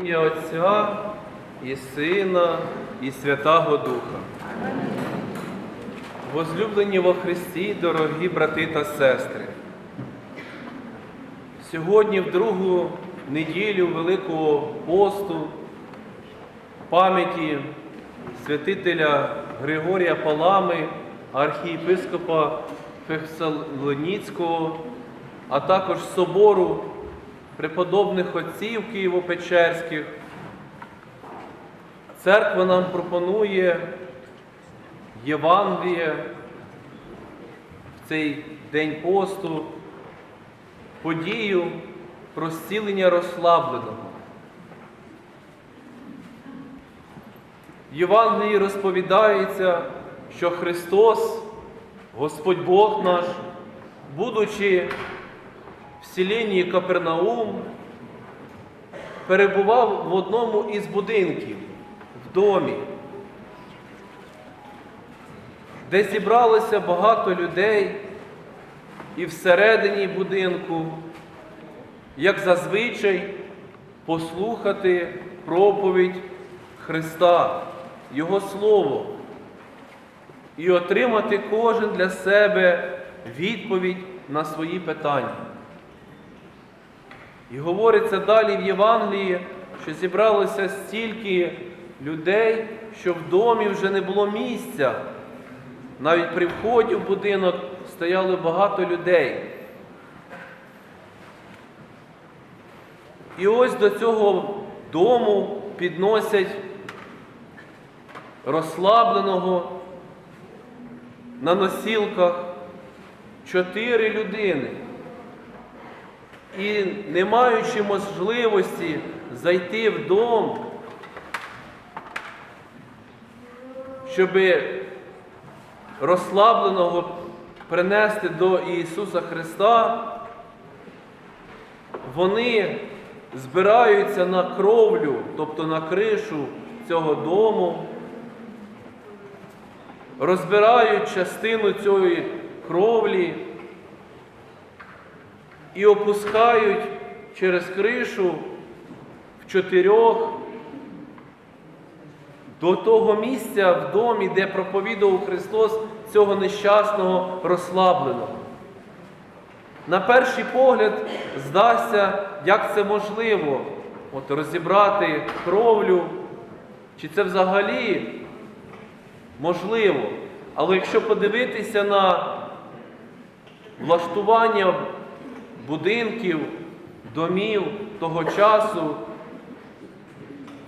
Ім'я Отця і Сина, і Святого Духа. Возлюблені во Христі, дорогі брати та сестри. Сьогодні, в другу неділю Великого посту, пам'яті святителя Григорія Палами, архієпископа Фессалоніцького, а також собору преподобних отців Києво-Печерських, церква нам пропонує Євангеліє в цей день посту, подію про зцілення розслабленого. Євангелії розповідається, що Христос, Господь Бог наш, будучи селенні Капернаум, перебував в одному із будинків в домі, де зібралося багато людей, і всередині будинку, як зазвичай, послухати проповідь Христа, Його Слово і отримати кожен для себе відповідь на свої питання. І говориться далі в Євангелії, що зібралося стільки людей, що в домі вже не було місця. Навіть при вході в будинок стояло багато людей. І ось до цього дому підносять розслабленого на носілках чотири людини. І не маючи можливості зайти в дом, щоб розслабленого принести до Ісуса Христа, вони збираються на кровлю, тобто на кришу цього дому, розбирають частину цієї кровлі і опускають через кришу в чотирьох до того місця в домі, де проповідував Христос цього нещасного розслабленого. На перший погляд здасться, як це можливо, от розібрати кровлю, чи це взагалі можливо. Але якщо подивитися на влаштування будинків, домів того часу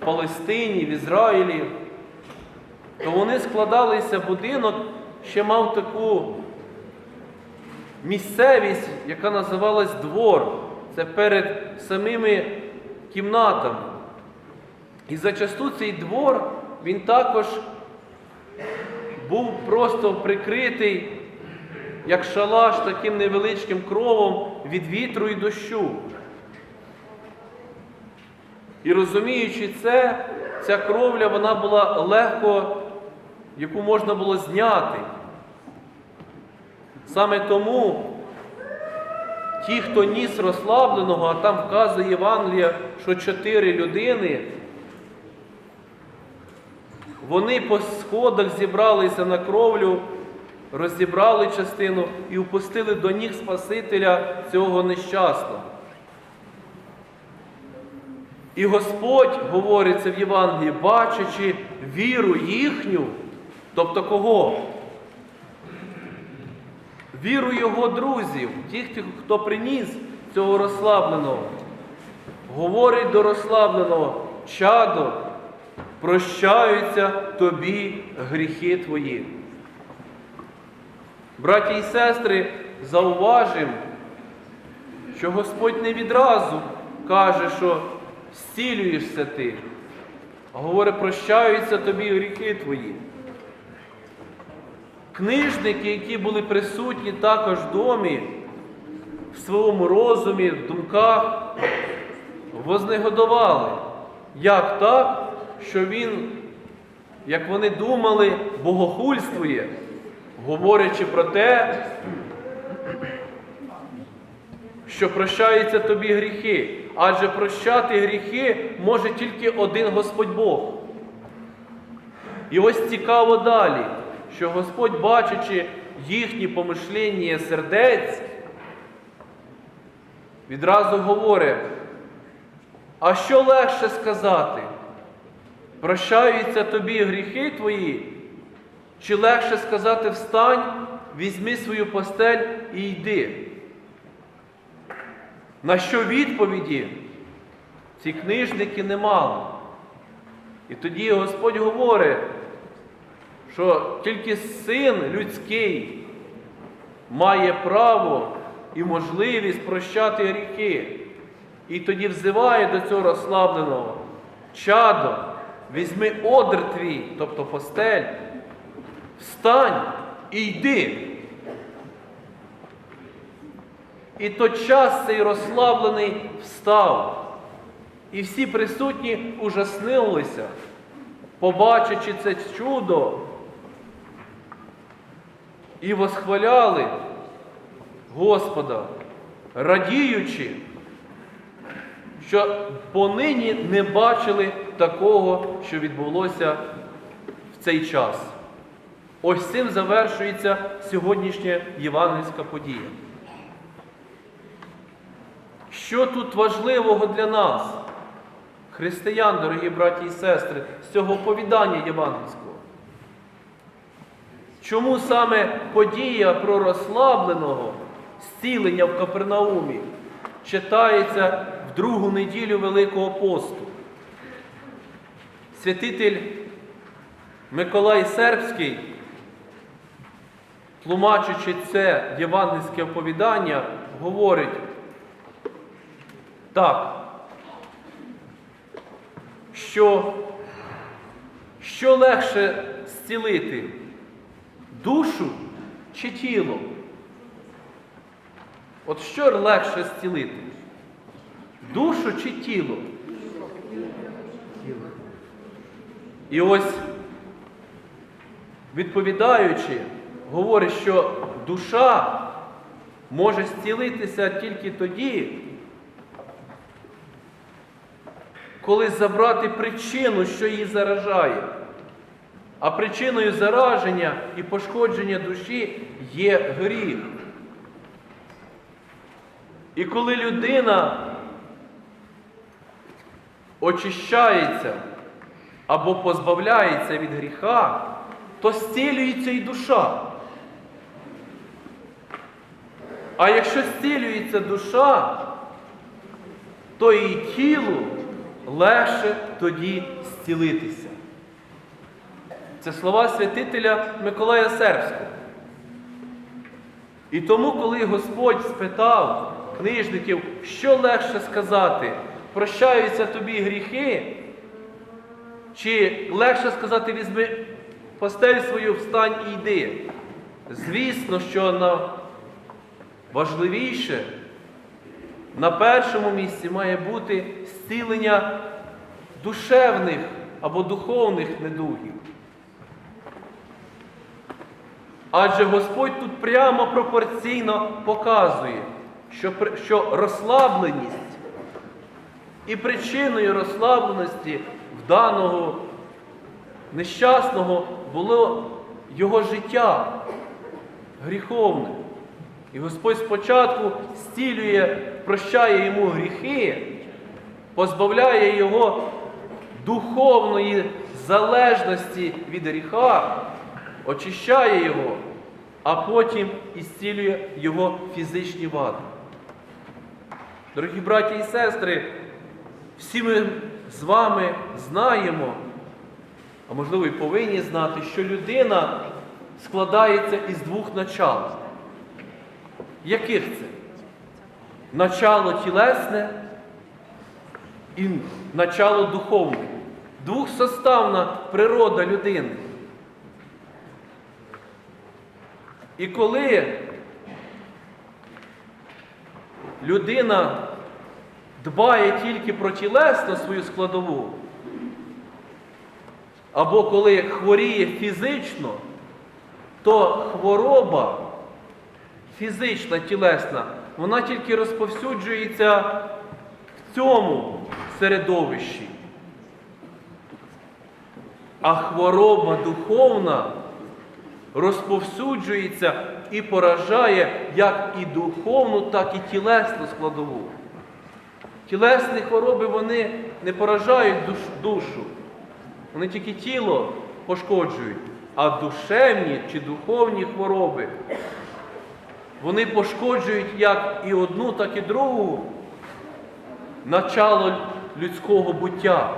в Палестині, в Ізраїлі, то вони складалися, будинок ще мав таку місцевість, яка називалась двор. Це перед самими кімнатами. І зачасту цей двор, він також був просто прикритий, як шалаш, таким невеличким кровом від вітру і дощу. І розуміючи це, ця кровля вона була легко, яку можна було зняти. Саме тому ті, хто ніс розслабленого, а там вказує Євангелія, що чотири людини, вони по сходах зібралися на кровлю, розібрали частину і впустили до ніг Спасителя цього нещасного. І Господь, говориться в Євангелії, бачачи віру їхню, тобто кого? Віру його друзів, тих, хто приніс цього розслабленого, говорить до розслабленого, чадо, прощаються тобі гріхи твої. Браті і сестри, зауважимо, що Господь не відразу каже, що зцілюєшся ти, а говорить, прощаються тобі гріхи твої. Книжники, які були присутні також в домі, в своєму розумі, в думках, вознегодували. Як так, що він, як вони думали, богохульствує, говорячи про те, що прощаються тобі гріхи. адже прощати гріхи може тільки один Господь Бог. І ось цікаво далі, що Господь, бачачи їхні помишлення сердець, відразу говорить, а що легше сказати? Прощаються тобі гріхи твої, чи легше сказати встань, візьми свою постель і йди? На що відповіді ці книжники не мали. І тоді Господь говорить, що тільки син людський має право і можливість прощати гріхи. І тоді взиває до цього розслабленого. Чадо, візьми одр твій, тобто постель, встань і йди. І тотчас цей розслаблений встав. І всі присутні ужаснилися, побачачи це чудо, і восхваляли Господа, радіючи, що понині не бачили такого, що відбулося в цей час. Ось цим завершується сьогоднішня євангельська подія. Що тут важливого для нас, християн, дорогі браті і сестри, з цього оповідання євангельського? Чому саме подія про розслабленого зцілення в Капернаумі читається в другу неділю Великого посту? Святитель Миколай Сербський, тлумачучи це євангельське оповідання, говорить так, що, що легше зцілити душу чи тіло? От що легше зцілити? Душу чи тіло? І ось, відповідаючи, говорить, що душа може зцілитися тільки тоді, коли забрати причину, що її заражає. А причиною зараження і пошкодження душі є гріх. І коли людина очищається або позбавляється від гріха, то зцілюється і душа. А якщо зцілюється душа, то і тілу легше тоді зцілитися. Це слова святителя Миколая Сербського. І тому, коли Господь спитав книжників, що легше сказати, прощаються тобі гріхи, чи легше сказати, візьми постель свою, встань і йди. Звісно, що на важливіше на першому місці має бути зцілення душевних або духовних недугів. Адже Господь тут прямо пропорційно показує, що, що розслабленість і причиною розслабленості в даного нещасного було його життя гріховне. І Господь спочатку зцілює, прощає йому гріхи, позбавляє його духовної залежності від гріха, очищає його, а потім і зцілює його фізичні вади. Дорогі браті і сестри, всі ми з вами знаємо, а можливо і повинні знати, що людина складається із двох начал. Яких це? Начало тілесне і начало духовне. Двохсоставна природа людини. І коли людина дбає тільки про тілесну свою складову, або коли хворіє фізично, то хвороба фізична, тілесна, вона тільки розповсюджується в цьому середовищі. А хвороба духовна розповсюджується і поражає як і духовну, так і тілесну складову. Тілесні хвороби вони не поражають душ, душу, вони тільки тіло пошкоджують, а душевні чи духовні хвороби вони пошкоджують як і одну, так і другу начало людського буття.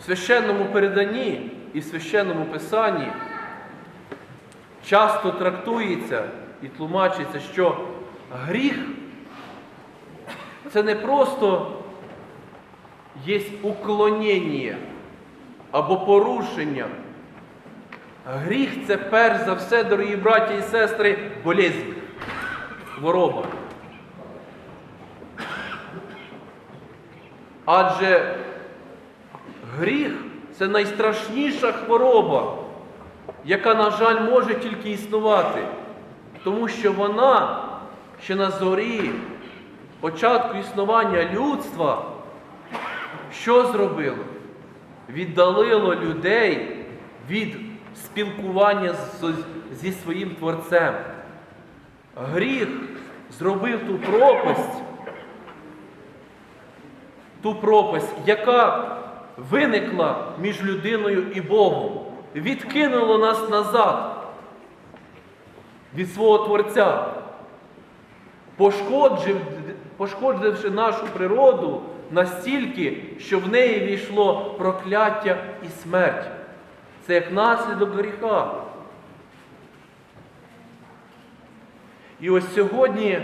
В священному переданні і в священному писанні часто трактується і тлумачиться, що гріх це не просто є уклонення або порушення. Гріх це перш за все, дорогі браті і сестри, болезнь, хвороба. Адже гріх це найстрашніша хвороба, яка, на жаль, може тільки існувати, тому що вона ще на зорі початку існування людства, що зробило? Віддалило людей від спілкування зі своїм Творцем. Гріх зробив ту пропасть, ту пропасть, яка виникла між людиною і Богом, відкинуло нас назад від свого Творця, пошкоджив, пошкодживши нашу природу настільки, що в неї війшло прокляття і смерть. Це як наслідок гріха. І ось сьогодні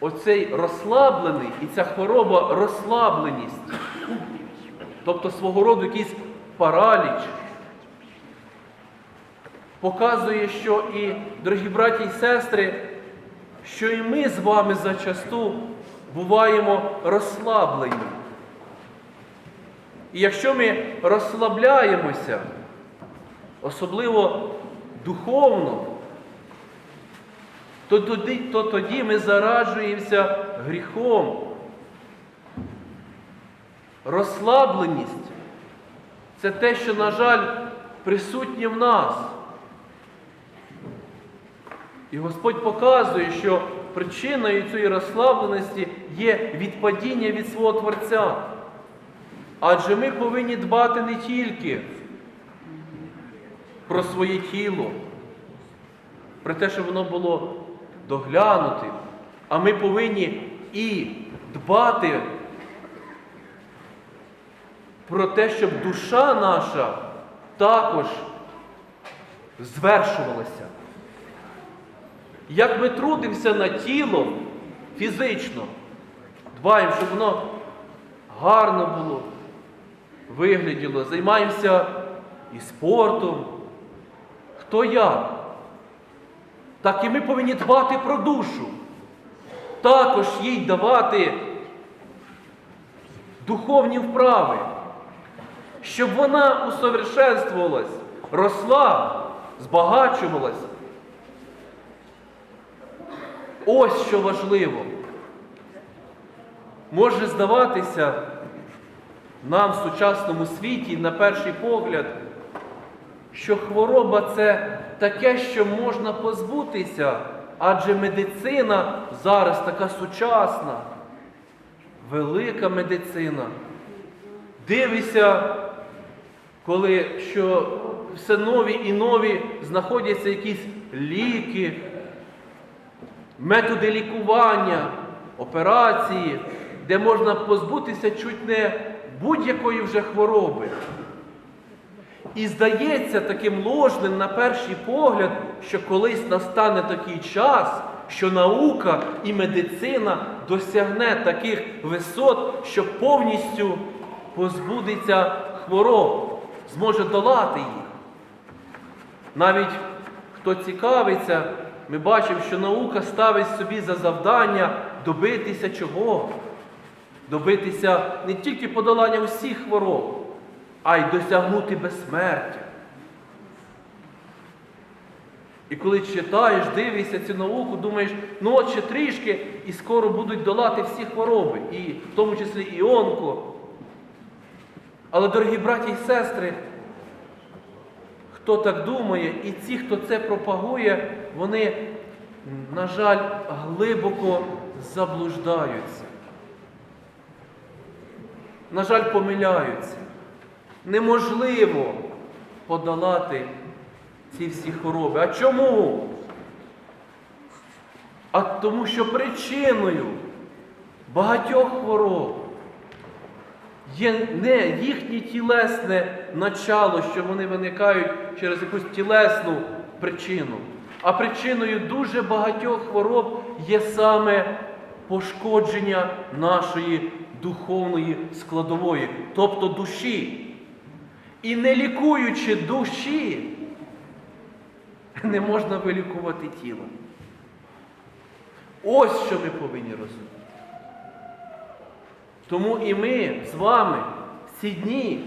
оцей розслаблений і ця хвороба розслабленість, тобто свого роду якийсь параліч, показує, що і, дорогі браті і сестри, що і ми з вами зачасту буваємо розслаблені. І якщо ми розслабляємося, особливо духовно, то тоді, то тоді ми зараджуємося гріхом. Розслабленість це те, що, на жаль, присутнє в нас. І Господь показує, що причиною цієї розслабленості є відпадіння від свого Творця. Адже ми повинні дбати не тільки про своє тіло, про те, щоб воно було доглянутим, а ми повинні і дбати про те, щоб душа наша також звершувалася. Як ми трудимося над тілом фізично, дбаємо, щоб воно гарно було, вигляділо, займаємося і спортом. Хто як? Так і ми повинні дбати про душу. Також їй давати духовні вправи, щоб вона усовершенствувалась, росла, збагачувалась. Ось що важливо. Може здаватися нам в сучасному світі, на перший погляд, що хвороба це таке, що можна позбутися, адже медицина зараз така сучасна, велика медицина. Дивися, коли що все нові і нові знаходяться якісь ліки, методи лікування, операції, де можна позбутися чуть не будь-якої вже хвороби. І здається таким ложним на перший погляд, що колись настане такий час, що наука і медицина досягне таких висот, що повністю позбудеться хвороб, зможе долати їх. Навіть хто цікавиться, ми бачимо, що наука ставить собі за завдання добитися чого? Добитися не тільки подолання всіх хвороб, а й досягнути безсмертя. І коли читаєш, дивишся цю науку, думаєш, ну от ще трішки, і скоро будуть долати всі хвороби, і в тому числі і онко. Але, дорогі браті і сестри, хто так думає, і ті, хто це пропагує, вони, на жаль, глибоко заблуждаються. На жаль, помиляються. Неможливо подолати ці всі хвороби. А чому? А тому, що причиною багатьох хвороб є не їхнє тілесне начало, що вони виникають через якусь тілесну причину, а причиною дуже багатьох хвороб є саме пошкодження нашої духовної складової, тобто душі. І не лікуючи душі, не можна вилікувати тіло. Ось що ми повинні розуміти. Тому і ми з вами в ці дні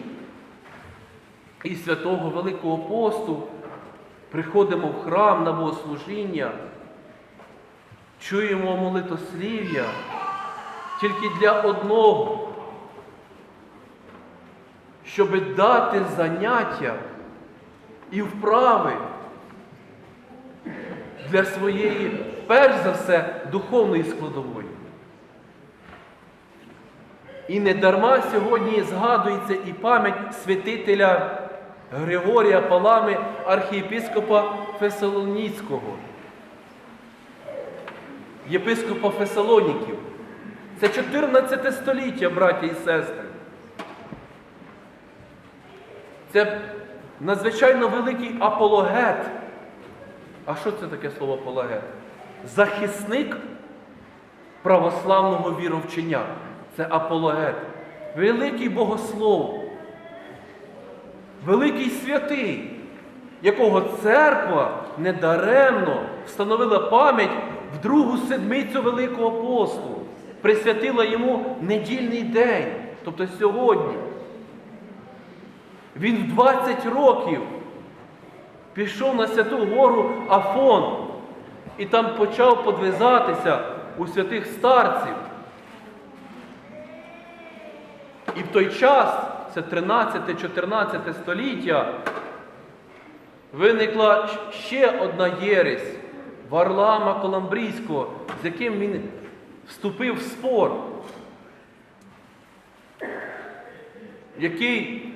і святого Великого посту приходимо в храм на богослужіння, чуємо молитослів'я тільки для одного, щоб дати заняття і вправи для своєї, перш за все, духовної складової. І не дарма сьогодні згадується і пам'ять святителя Григорія Палами, архієпископа Фесалоніцького, єпископа Фесалоніків. Це 14 століття, браті і сестри. Це надзвичайно великий апологет. А що це таке слово апологет? Захисник православного віровчення. Це апологет. Великий богослов, великий святий, якого церква недаремно встановила пам'ять в другу седмицю Великого посту, присвятила йому недільний день, тобто сьогодні. Він в 20 років пішов на святу гору Афон і там почав подвизатися у святих старців. І в той час, це 13-14 століття, виникла ще одна єресь Варлама Коламбрійського, з яким він вступив в спор, який,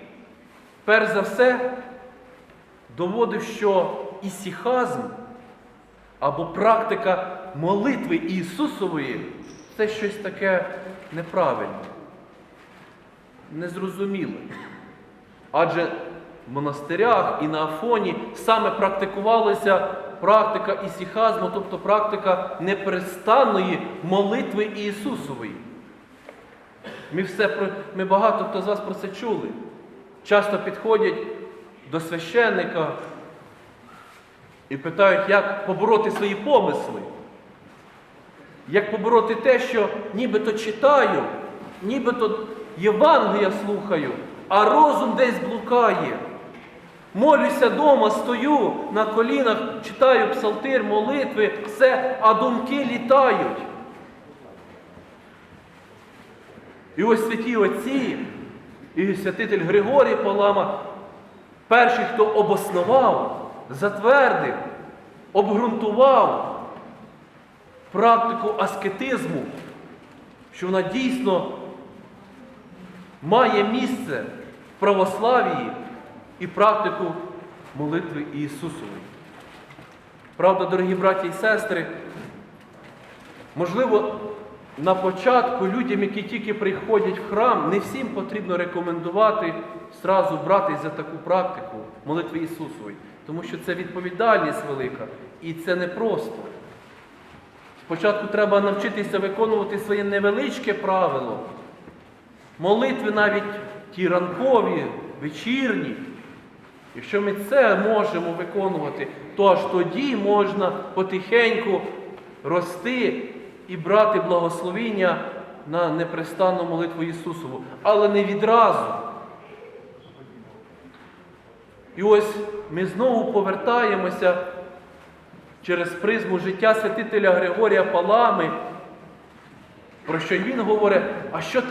перш за все, доводив, що ісіхазм або практика молитви Ісусової це щось таке неправильне незрозуміле. Адже в монастирях і на Афоні саме практикувалася практика ісіхазму, тобто практика непрестанної молитви Ісусової. Ми, все, ми багато хто з вас про це чули. Часто підходять до священника і питають, як побороти свої помисли. Як побороти те, що нібито читаю, нібито Євангелія слухаю, а розум десь блукає. Молюся дома, стою на колінах, читаю псалтир, молитви, все, а думки літають. І ось святі отці, і святитель Григорій Палама, перший, хто обоснував, затвердив, обґрунтував практику аскетизму, що вона дійсно має місце в православії і практику молитви Ісусової. Правда, дорогі браті і сестри, можливо, на початку людям, які тільки приходять в храм, не всім потрібно рекомендувати зразу братись за таку практику молитви Ісусової, тому що це відповідальність велика і це непросто. Спочатку треба навчитися виконувати своє невеличке правило. Молитви навіть ті ранкові, вечірні. Якщо ми це можемо виконувати, то аж тоді можна потихеньку рости і брати благословіння на непрестанну молитву Ісусову, але не відразу. І ось ми знову повертаємося через призму життя святителя Григорія Палами, про що він говорить, а що таке